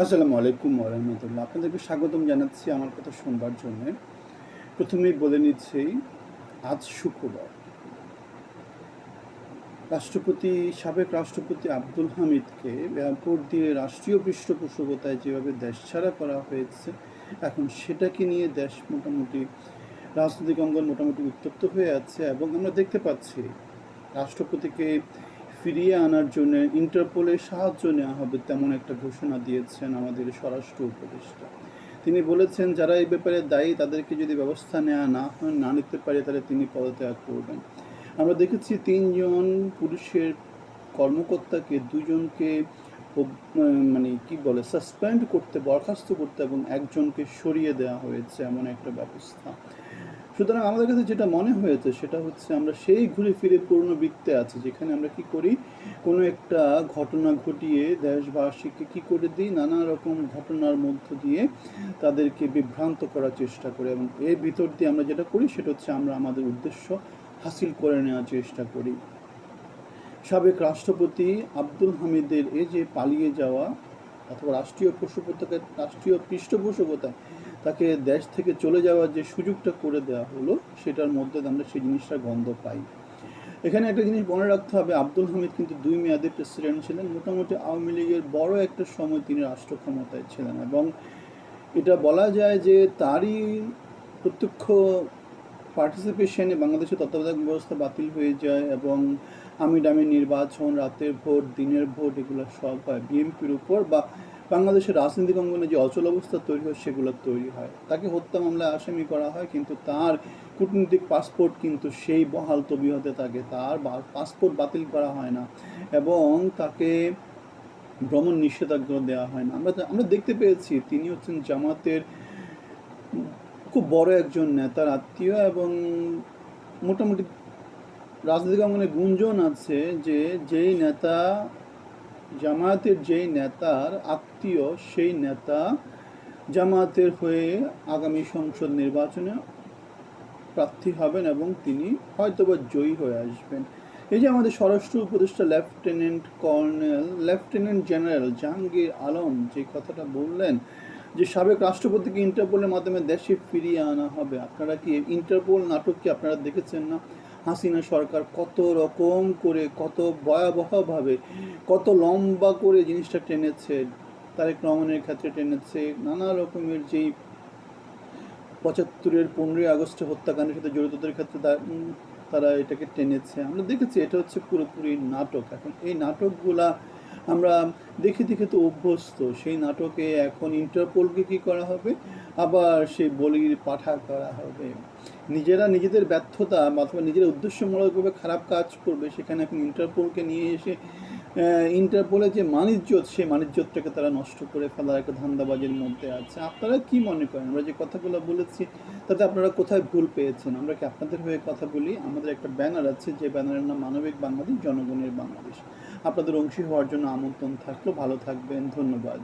আসসালামু আলাইকুম রহমতুল্লাহ। আপনাদেরকে স্বাগতম জানাচ্ছি আমার কথা শুনবার জন্য। প্রথমেই বলে নিচ্ছি, আজ শুক্রবার। রাষ্ট্রপতি, সাবেক রাষ্ট্রপতি আব্দুল হামিদকে এয়ারপোর্ট দিয়ে রাষ্ট্রীয় পৃষ্ঠপোষকতায় যেভাবে দেশ ছাড়া করা হয়েছে, এখন সেটাকে নিয়ে দেশ মোটামুটি, রাজনৈতিক অঙ্গন মোটামুটি উত্তপ্ত হয়ে আছে এবং আমরা দেখতে পাচ্ছি, রাষ্ট্রপতিকে ফিরিয়ে আনার জন্য ইন্টারপোলের সাহায্য নেওয়া হবে তেমন একটা ঘোষণা দিয়েছেন আমাদের স্বরাষ্ট্র উপদেষ্টা। তিনি বলেছেন, যারা এই ব্যাপারে দায়ী, তাদেরকে যদি ব্যবস্থা নেওয়া না হয়, না নিতে পারে, তাহলে তিনি পদত্যাগ করবেন। আমরা দেখেছি তিনজন পুলিশের কর্মকর্তাকে দুজনকে মানে কি বলে, সাসপেন্ড করতে, বরখাস্ত করতে এবং একজনকে সরিয়ে দেওয়া হয়েছে এমন একটা ব্যবস্থা। সুতরাং আমাদের কাছে যেটা মনে হয়েছে সেটা হচ্ছে আমরা সেই ঘুরে ফিরে পুরনো বৃত্তে আছি, যেখানে আমরা কি করি? কোনো একটা ঘটনা ঘটিয়ে দেশবাসীকে কি করে দিই? নানা রকম ঘটনার মধ্য দিয়ে তাদেরকে বিভ্রান্ত করার চেষ্টা করি এবং এর ভিতর দিয়ে আমরা যেটা করি সেটা হচ্ছে আমরা আমাদের উদ্দেশ্য হাসিল করে নেওয়ার চেষ্টা করি। সাবেক রাষ্ট্রপতি আব্দুল হামিদের এই যে পালিয়ে যাওয়া অথবা রাষ্ট্রীয় পশুপতাকে রাষ্ট্রীয় পৃষ্ঠপোষকতায় তাকে দেশ থেকে চলে যাওয়ার যে সুযোগটা করে দেওয়া হলো, সেটার মধ্যে আমরা সেই জিনিসটা গন্ধ পাই। এখানে একটা জিনিস মনে রাখতে হবে, আব্দুল হামিদ কিন্তু দুই মেয়াদে প্রেসিডেন্ট ছিলেন। মোটামুটি আওয়ামী লীগের বড় একটা সময় তিনি রাষ্ট্র ক্ষমতায় ছিলেন এবং এটা বলা যায় যে তারই প্রত্যক্ষ পার্টিসিপেশনে বাংলাদেশের তত্ত্বাবধায়ক ব্যবস্থা বাতিল হয়ে যায় এবং আমি ডামি নির্বাচন, রাতের ভোট, দিনের ভোট, এগুলো সব হয়। বিএনপির উপর বা বাংলাদেশের রাজনৈতিক অঙ্গনে যে অচল অবস্থা তৈরি হয়, সেগুলো তৈরি হয়। তাকে হত্যা মামলায় আসামি করা হয়, কিন্তু তার কূটনৈতিক পাসপোর্ট কিন্তু সেই বহাল তবিয়তে থাকে তার পাসপোর্ট বাতিল করা হয় না এবং তাকে ভ্রমণ নিষেধাজ্ঞা দেওয়া হয় না। আমরা আমরা দেখতে পেয়েছি, তিনি হচ্ছেন জামাতের খুব বড় একজন নেতার আত্মীয় এবং মোটামুটি রাজনৈতিক অঙ্গনে গুঞ্জন আছে যে, যেই নেতা জামায়াতের যেই নেতার আত্মীয়, সেই নেতা জামায়াতের হয়ে আগামী সংসদ নির্বাচনে প্রার্থী হবেন এবং তিনি হয়তোবা জয়ী হয়ে আসবেন। এই যে আমাদের স্বরাষ্ট্র উপদেষ্টা lieutenant colonel, lieutenant general Jahangir Alam যে কথাটা বললেন যে সাবেক রাষ্ট্রপতিকে ইন্টারপোলের মাধ্যমে দেশে ফিরিয়ে আনা হবে। আপনারা কি ইন্টারপোল নাটক কি আপনারা দেখেছেন না? হাসিনা সরকার কত রকম করে, কত ভয়াবহভাবে, কত লম্বা করে জিনিসটা টেনেছে, তারেক রহমানের ক্ষেত্রে টেনেছে, নানা রকমের যেই পঁচাত্তরের পনেরোই আগস্ট হত্যাকাণ্ডের সাথে জড়িতদের ক্ষেত্রে তারা এটাকে টেনেছে। আমরা দেখেছি এটা হচ্ছে পুরোপুরি নাটক। এখন এই নাটকগুলা আমরা দেখে দেখে তো অভ্যস্ত। সেই নাটকে এখন ইন্টারপোলকে কি করা হবে? আবার সেই বলির পাঠা করা হবে। নিজেরা নিজেদের ব্যর্থতা অথবা নিজেরা উদ্দেশ্যমূলকভাবে খারাপ কাজ করবে, সেখানে এখন ইন্টারপোলকে নিয়ে এসে ইন্টারপোলের যে মানিজ্যত, সেই মানিজ্যতটাকে তারা নষ্ট করে ফেলার একটা ধান্দাবাজির মধ্যে আছে। আপনারা কি মনে করেন? আমরা যে কথাগুলো বলেছি, তাতে আপনারা কোথায় ভুল পেয়েছেন? আমরা কি আপনাদের হয়ে কথা বলি? আমাদের একটা ব্যানার আছে, যে ব্যানারের নাম মানবিক বাংলাদেশ, জনগণের বাংলাদেশ। আপনাদের অংশী হওয়ার জন্য আমন্ত্রণ থাকল। ভালো থাকবেন। ধন্যবাদ।